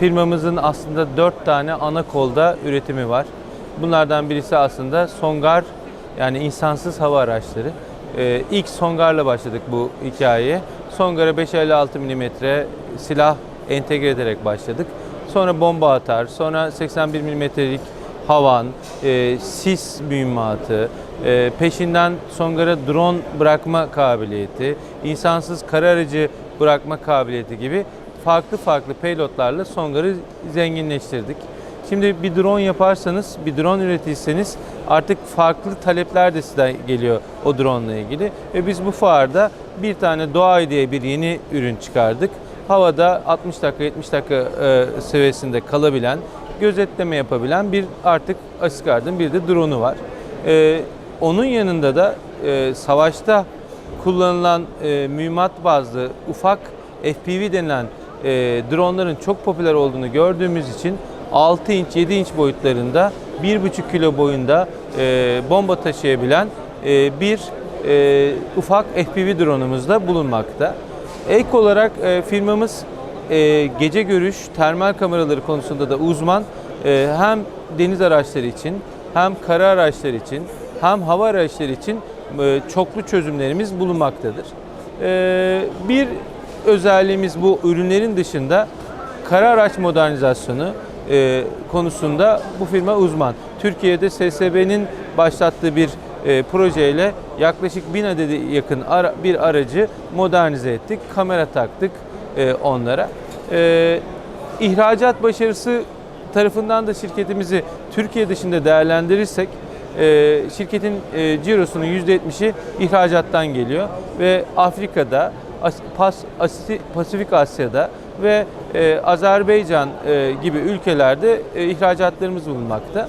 firmamızın aslında dört tane ana kolda üretimi var. Bunlardan birisi aslında Songar yani insansız hava araçları. Ee, ilk Songar'la başladık bu hikayeye. Songar'a 5.56 mm silah entegre ederek başladık. Sonra bomba atar, sonra 81 mm'lik havan, e, sis mühimmatı, e, peşinden Songar'a drone bırakma kabiliyeti, insansız kara aracı bırakma kabiliyeti gibi farklı farklı payloadlarla Songar'ı zenginleştirdik. Şimdi bir drone yaparsanız, bir drone üretirseniz artık farklı talepler de sizden geliyor o drone ile ilgili. Ve biz bu fuarda bir tane Doğay diye bir yeni ürün çıkardık. Havada 60 dakika 70 dakika e, seviyesinde kalabilen, gözetleme yapabilen bir artık Asgard'ın bir de drone'u var. E, onun yanında da e, savaşta kullanılan e, mühimmat bazlı ufak FPV denilen e, dronların çok popüler olduğunu gördüğümüz için 6 inç 7 inç boyutlarında 1,5 kilo boyunda e, bomba taşıyabilen e, bir e, ufak FPV drone'umuz da bulunmakta. Ek olarak e, firmamız e, gece görüş, termal kameraları konusunda da uzman. E, hem deniz araçları için, hem kara araçları için, hem hava araçları için e, çoklu çözümlerimiz bulunmaktadır. E, bir özelliğimiz bu ürünlerin dışında kara araç modernizasyonu e, konusunda bu firma uzman. Türkiye'de SSB'nin başlattığı bir e, projeyle yaklaşık 1000 adedi yakın ara- bir aracı modernize ettik. Kamera taktık e, onlara. E, ihracat başarısı tarafından da şirketimizi Türkiye dışında değerlendirirsek e, şirketin e, cirosunun %70'i ihracattan geliyor ve Afrika'da, As- Pas, Asi- Pasifik Asya'da ve e, Azerbaycan e, gibi ülkelerde e, ihracatlarımız bulunmakta.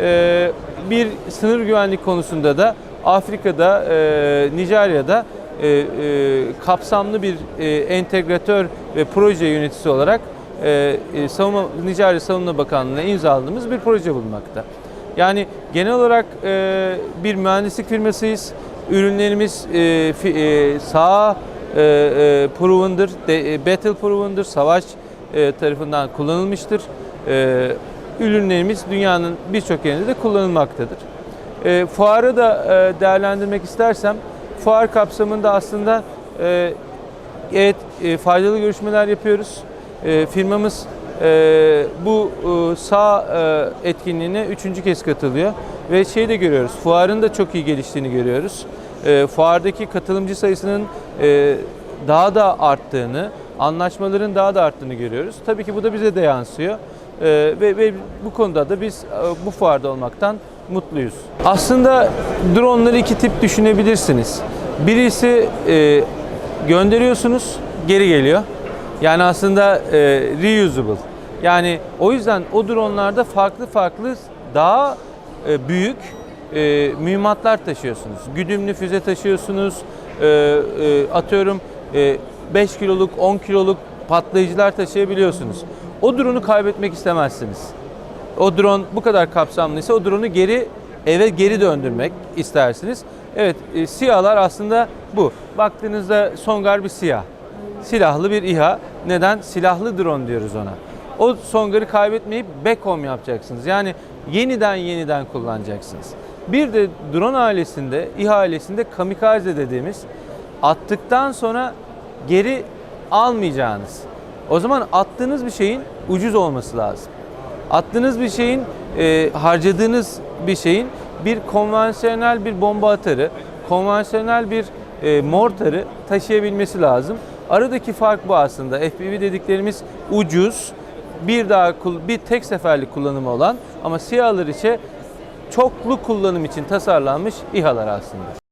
E, bir sınır güvenlik konusunda da Afrika'da, e, Nijerya'da e, e, kapsamlı bir e, entegratör ve proje yöneticisi olarak e, e, Savunma, Nijerya Savunma Bakanlığı'na imzaladığımız bir proje bulunmakta. Yani genel olarak e, bir mühendislik firmasıyız. Ürünlerimiz e, fi- e, sağ e, e, proven'dır, de, e, battle proven'dır, savaş e, tarafından kullanılmıştır. E, ürünlerimiz dünyanın birçok yerinde de kullanılmaktadır. E, fuarı da e, değerlendirmek istersem, fuar kapsamında aslında e, evet e, faydalı görüşmeler yapıyoruz. E, firmamız e, bu e, sağ e, etkinliğine üçüncü kez katılıyor ve şey de görüyoruz, fuarın da çok iyi geliştiğini görüyoruz. E, fuardaki katılımcı sayısının e, daha da arttığını, anlaşmaların daha da arttığını görüyoruz. Tabii ki bu da bize de yansıyor. E, ve, ve bu konuda da biz e, bu fuarda olmaktan mutluyuz. Aslında dronları iki tip düşünebilirsiniz. Birisi e, gönderiyorsunuz, geri geliyor. Yani aslında e, reusable. Yani o yüzden o dronlarda farklı farklı daha e, büyük e, mühimmatlar taşıyorsunuz. Güdümlü füze taşıyorsunuz. E, e, atıyorum e, 5 kiloluk, 10 kiloluk patlayıcılar taşıyabiliyorsunuz. O drone'u kaybetmek istemezsiniz. O drone bu kadar kapsamlıysa o drone'u geri eve geri döndürmek istersiniz. Evet, e, SİHA'lar aslında bu. Baktığınızda Songar bir SİHA. Silahlı bir İHA. Neden? Silahlı drone diyoruz ona. O Songar'ı kaybetmeyip backhome yapacaksınız. Yani yeniden yeniden kullanacaksınız. Bir de drone ailesinde, İHA ailesinde kamikaze dediğimiz attıktan sonra geri almayacağınız. O zaman attığınız bir şeyin ucuz olması lazım. Attığınız bir şeyin, e, harcadığınız bir şeyin bir konvansiyonel bir bomba atarı, konvansiyonel bir e, mortarı taşıyabilmesi lazım. Aradaki fark bu aslında. FPV dediklerimiz ucuz, bir daha bir tek seferlik kullanımı olan ama SİHA'lar için çoklu kullanım için tasarlanmış İHA'lar aslında.